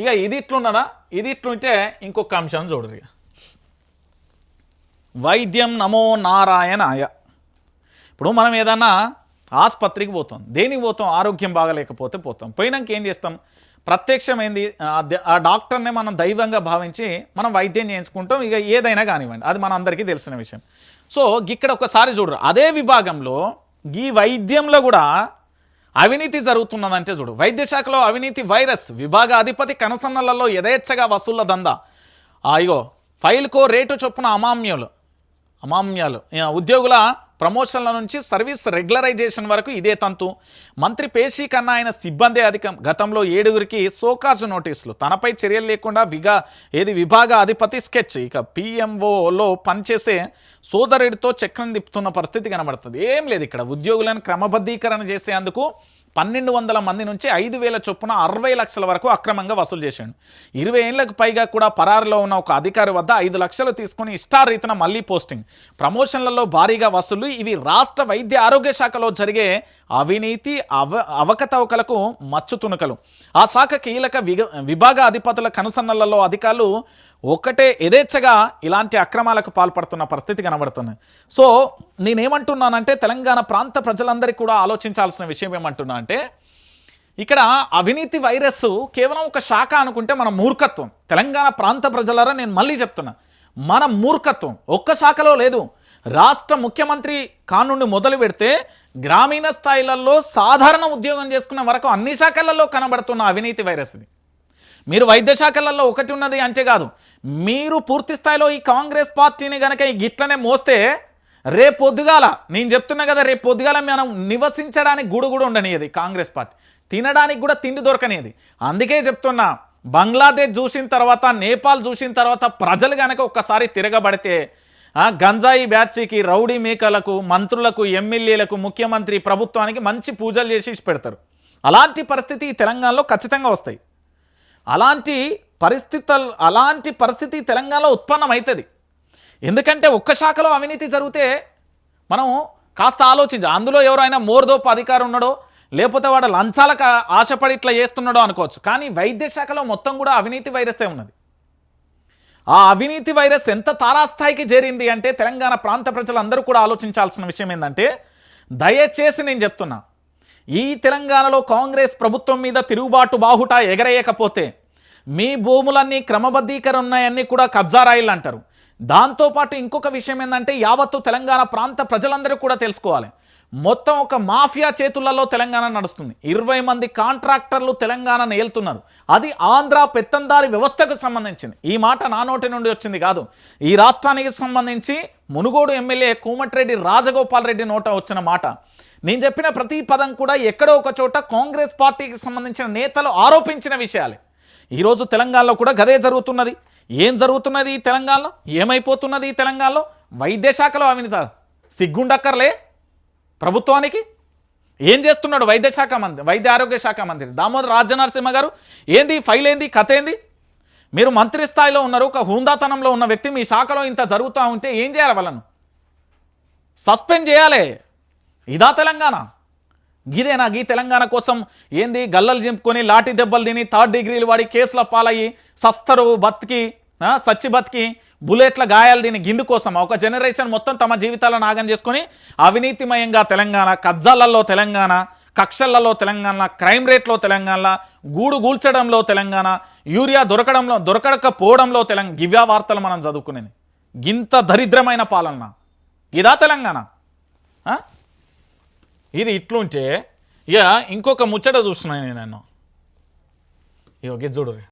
ఇక ఇది ఇట్లున్నదా? ఇది ఇట్లుంటే ఇంకొక అంశం చూడరు ఇక. వైద్యం నమో నారాయణాయ. ఇప్పుడు మనం ఏదన్నా ఆసుపత్రికి పోతాం దేనికి పోతాం ఆరోగ్యం బాగలేకపోతే పోతాం. పోయినాక ఏం చేస్తాం? ప్రత్యక్షమైంది ఆ డాక్టర్నే మనం దైవంగా భావించి మనం వైద్యం చేయించుకుంటాం. ఇక ఏదైనా కానివ్వండి అది మన అందరికీ తెలిసిన విషయం. సో ఇక్కడ ఒకసారి చూడరు అదే విభాగంలో ఈ వైద్యంలో కూడా అవినీతి జరుగుతున్నదంటే చూడు. వైద్య శాఖలో అవినీతి వైరస్ విభాగ అధిపతి కనసన్నలలో యథేచ్ఛగా వసూళ్ళ దందా. ఇగో ఫైల్కో రేటు చొప్పున అమామ్యాలు అమామ్యాలు ఉద్యోగుల ప్రమోషన్ల నుంచి సర్వీస్ రెగ్యులరైజేషన్ వరకు ఇదే తంతు. మంత్రి పేషీ కన్నా ఆయన సిబ్బందే అధికం. గతంలో ఏడుగురికి సోకాజ్ నోటీసులు. తనపై చర్యలు లేకుండా విగా ఏది విభాగ అధిపతి స్కెచ్. ఇక పిఎంఓలో పనిచేసే సోదరుడితో చక్రం తిప్పుతున్న పరిస్థితి కనబడుతుంది. ఏం లేదు ఇక్కడ. ఉద్యోగులను క్రమబద్ధీకరణ చేసేందుకు పన్నెండు వందల మంది నుంచి ఐదు వేల చొప్పున అరవై లక్షల వరకు అక్రమంగా వసూలు చేశాడు ఇరవై ఏళ్ళకు పైగా కూడా పరారులో ఉన్న ఒక అధికారి వద్ద ఐదు లక్షలు తీసుకుని ఇష్టారీతన మళ్ళీ పోస్టింగ్. ప్రమోషన్లలో భారీగా వసూలు ఇవి రాష్ట్ర వైద్య ఆరోగ్య శాఖలో జరిగే అవినీతి అవ అవకతవకలకు మచ్చు తునకలు. ఆ శాఖ కీలక విభాగ అధిపతుల కనుసన్నలలో అధికారులు ఒకటే యథేచ్ఛగా ఇలాంటి అక్రమాలకు పాల్పడుతున్న పరిస్థితి కనబడుతుంది. సో నేనేమంటున్నానంటే తెలంగాణ ప్రాంత ప్రజలందరికీ కూడా ఆలోచించాల్సిన విషయం ఏమంటున్నా అంటే ఇక్కడ అవినీతి వైరస్ కేవలం ఒక శాఖ అనుకుంటే మన మూర్ఖత్వం. తెలంగాణ ప్రాంత ప్రజలరా నేను మళ్ళీ చెప్తున్నా మన మూర్ఖత్వం. ఒక్క శాఖలో లేదు. రాష్ట్ర ముఖ్యమంత్రి కానుండి మొదలు పెడితే గ్రామీణ స్థాయిలలో సాధారణ ఉద్యోగం చేసుకున్న వరకు అన్ని శాఖలలో కనబడుతున్న అవినీతి వైరస్ ఇది. మీరు వైద్య శాఖలలో ఒకటి ఉన్నది అంతే కాదు. మీరు పూర్తి స్థాయిలో ఈ కాంగ్రెస్ పార్టీని గనక ఈ గిట్లనే మోస్తే రేపు పొద్దుగాల నేను చెప్తున్నా కదా రేపు పొద్దుగాల మనం నివసించడానికి గూడు కూడా ఉండనిది కాంగ్రెస్ పార్టీ. తినడానికి కూడా తిండి దొరకనేది అందుకే చెప్తున్నా బంగ్లాదేశ్ చూసిన తర్వాత నేపాల్ చూసిన తర్వాత ప్రజలు కనుక ఒక్కసారి తిరగబడితే గంజాయి బ్యాచ్కి రౌడీ మేకలకు మంత్రులకు ఎమ్మెల్యేలకు ముఖ్యమంత్రి ప్రభుత్వానికి మంచి పూజలు చేసి పెడతారు అలాంటి పరిస్థితి ఈ తెలంగాణలో ఖచ్చితంగా వస్తాయి. అలాంటి పరిస్థితులు అలాంటి పరిస్థితి తెలంగాణలో ఉత్పన్నమవుతుంది ఎందుకంటే ఒక్క శాఖలో అవినీతి జరిగితే మనం కాస్త ఆలోచించ అందులో ఎవరైనా మోర్దోపు అధికారం ఉన్నాడో లేకపోతే వాడు లంచాలకు ఆశపడి ఇట్లా చేస్తున్నాడో అనుకోవచ్చు. కానీ వైద్య శాఖలో మొత్తం కూడా అవినీతి వైరసే ఉన్నది. ఆ అవినీతి వైరస్ ఎంత తారాస్థాయికి చేరింది అంటే తెలంగాణ ప్రాంత ప్రజలందరూ కూడా ఆలోచించాల్సిన విషయం ఏంటంటే దయచేసి నేను చెప్తున్నా ఈ తెలంగాణలో కాంగ్రెస్ ప్రభుత్వం మీద తిరుగుబాటు బాహుట ఎగరేయకపోతే మీ భూములన్నీ క్రమబద్ధీకరణ ఉన్నాయన్నీ కూడా కబ్జా రాయిలు అంటారు. దాంతోపాటు ఇంకొక విషయం ఏంటంటే యావత్తు తెలంగాణ ప్రాంత ప్రజలందరూ కూడా తెలుసుకోవాలి. మొత్తం ఒక మాఫియా చేతులలో తెలంగాణ నడుస్తుంది. ఇరవై మంది కాంట్రాక్టర్లు తెలంగాణను ఏలుతున్నారు అది ఆంధ్ర పెత్తందారి వ్యవస్థకు సంబంధించింది. ఈ మాట నా నోటి నుండి వచ్చింది కాదు. ఈ రాష్ట్రానికి సంబంధించి మునుగోడు ఎమ్మెల్యే కోమటిరెడ్డి రాజగోపాల్ రెడ్డి నోట వచ్చిన మాట. నేను చెప్పిన ప్రతి పదం కూడా ఎక్కడో ఒక చోట కాంగ్రెస్ పార్టీకి సంబంధించిన నేతలు ఆరోపించిన విషయాలే. ఈరోజు తెలంగాణలో కూడా గదే జరుగుతున్నది. ఏం జరుగుతున్నది తెలంగాణలో? ఏమైపోతున్నది తెలంగాణలో? వైద్య శాఖలో అవినీత. సిగ్గుండక్కర్లే ప్రభుత్వానికి. ఏం చేస్తున్నాడు వైద్య శాఖ మంత్రి వైద్య ఆరోగ్య శాఖ మంత్రి? దామోదర్ రాజనరసింహ గారు? ఏంది? ఫైల్ ఏంది? కథ ఏంది? మీరు మంత్రి స్థాయిలో ఉన్నారు ఒక హుందాతనంలో ఉన్న వ్యక్తి మీ శాఖలో ఇంత జరుగుతూ ఉంటే ఏం చేయాలి వాళ్ళను? సస్పెండ్ చేయాలి. ఇదా తెలంగాణ. గిదేనా? గీ తెలంగాణ కోసం ఏంది? గల్లలు చింపుకొని లాఠీ దెబ్బలు తిని థర్డ్ డిగ్రీలు వాడి కేసుల పాలయ్యి సస్తరు బతికి సచ్చి బతికి బుల్లెట్ల గాయాలు దీని గిందు కోసం ఒక జనరేషన్ మొత్తం తమ జీవితాలను నాగం చేసుకొని అవినీతిమయంగా తెలంగాణ కబ్జాలలో తెలంగాణ కక్షలలో తెలంగాణ క్రైమ్ రేట్లో తెలంగాణ గూడు గూల్చడంలో తెలంగాణ యూరియా దొరకడంలో దొరకకపోవడంలో తెలంగాణ గివ్యా వార్తలు మనం చదువుకునేది. గింత దరిద్రమైన పాలన. ఇదా తెలంగాణ? ఇది ఇట్లుంటే ఇక ఇంకొక ముచ్చట చూస్తున్నాను నేను ఇక చూడు.